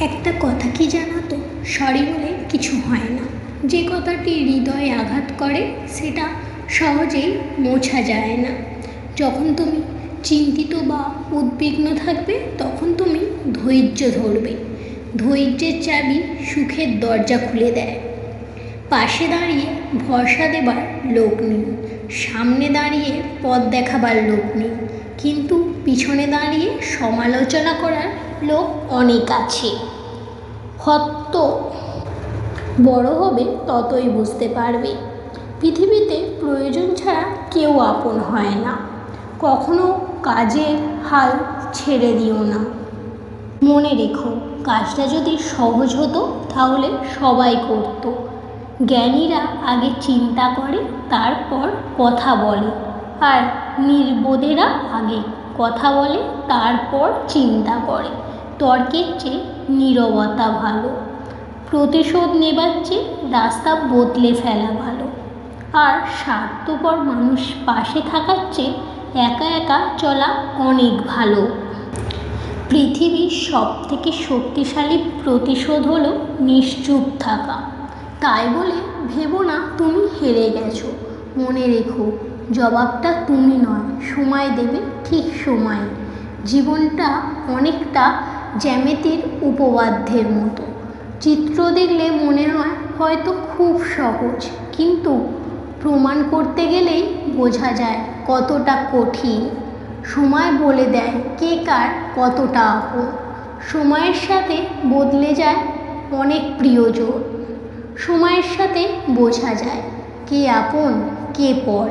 একটা কথা কি জানো তো? সরি বলে কিছু হয় না। যে কথাটি হৃদয়ে আঘাত করে, সেটা সহজেই মোছা যায় না। যখন তুমি চিন্তিত বা উদ্বিগ্ন থাকবে, তখন তুমি ধৈর্য ধরবে। ধৈর্যের চাবি সুখের দরজা খুলে দেয়। পাশে দাঁড়িয়ে ভরসা দেবার লোক নেই। সামনে দাঁড়িয়ে পথ দেখাবার লোক নেই। কিন্তু পিছনে দাঁড়িয়ে সমালোচনা করার লোক অনেক আছে। হত্ত বড় হবে ততই বুঝতে পারবে। পৃথিবীতে প্রয়োজন ছাড়া কেউ আপন হয় না। কখনো কাজের হাল ছেড়ে দিও না। মনে রেখো, কাজটা যদি সহজ হতো, তাহলে সবাই করতো। জ্ঞানীরা আগে চিন্তা করে, তারপর কথা বলে। আর নির্বোধেরা আগে কথা বলে, তারপর চিন্তা করে। তর্কের চেয়ে নীরবতা ভালো। প্রতিশোধ নেবার চেয়ে রাস্তা বদলে ফেলা ভালো। আর স্বার্থপর মানুষ পাশে থাকার চেয়ে একা একা চলা অনেক ভালো। পৃথিবীর সব থেকে শক্তিশালী প্রতিশোধ হলো নিশ্চুপ থাকা। তাই বলে ভেবো না, তুমি হেরে গেছো। মনে রেখো, জবাবটা তুমি নয়, সময় দেবে ঠিক সময়ে। জীবনটা অনেকটা জ্যামিতির উপবাদ্যের মতো। চিত্র দেখলে মনে হয় হয়তো খুব সহজ, কিন্তু প্রমাণ করতে গেলেই বোঝা যায় কতটা কঠিন। সময় বলে দেয় কে কার কতটা আপন। সময়ের সাথে বদলে যায় অনেক প্রিয়জন। সময়ের সাথে বোঝা যায় কে আপন, কে পর,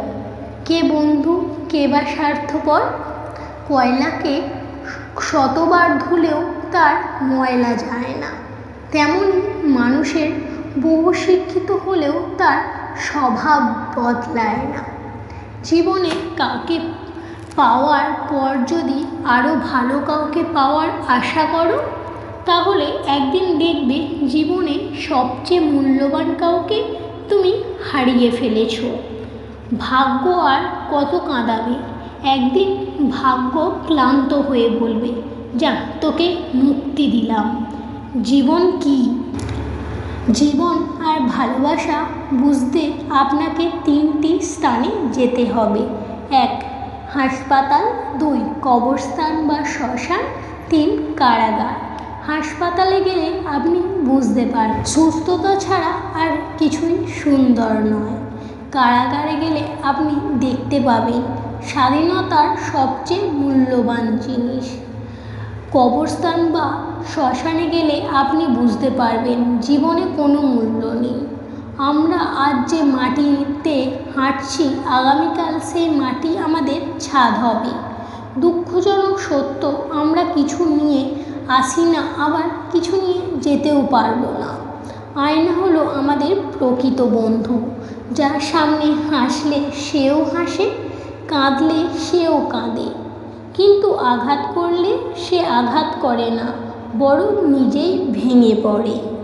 কে বন্ধু, কে বা স্বার্থপর। কয়লাকে শতবার ধুলেও তার ময়লা যায় না। তেমন মানুষের বহু শিক্ষিত হলেও তার স্বভাব বদলায় না। জীবনে কাউকে পাওয়ার পর যদি আরও ভালো কাউকে পাওয়ার আশা করো তাহলে একদিন দেখবে জীবনে সবচেয়ে মূল্যবান কাউকে তুমি হারিয়ে ফেলেছ। ভাগ্য আর কত কাঁদাবে? একদিন ভাগ্য ক্লান্ত হয়ে বলবে, যা, তোকে মুক্তি দিলাম। জীবন কি? জীবন আর ভালোবাসা বুঝতে আপনাকে তিনটি স্থানে যেতে হবে। এক, হাসপাতাল, দুই, কবরস্থান বা শ্মশান, তিন, কারাগার। হাসপাতালে গেলে আপনি বুঝতে পারেন সুস্থতা ছাড়া আর কিছুই সুন্দর নয়। কারাগারে গেলে আপনি দেখতে পাবেন স্বাধীনতার সবচেয়ে মূল্যবান জিনিস। কবরস্থান বা শ্মশানে গেলে আপনি বুঝতে পারবেন জীবনে কোনো মূল্য নেই। আমরা আজ যে মাটিতে হাঁটছি, আগামীকাল সেই মাটি আমাদের ছাদ হবে। দুঃখজনক সত্য, আমরা কিছু নিয়ে আসি না, আবার কিছু নিয়ে যেতেও পারব না। আয়না হলো আমাদের প্রকৃত বন্ধু। যার সামনে হাসলে সেও হাসে, কাঁদলে সেও কাঁদে। কিন্তু আঘাত করলে সে আঘাত করে না, বরং নিজেই ভেঙে পড়ে।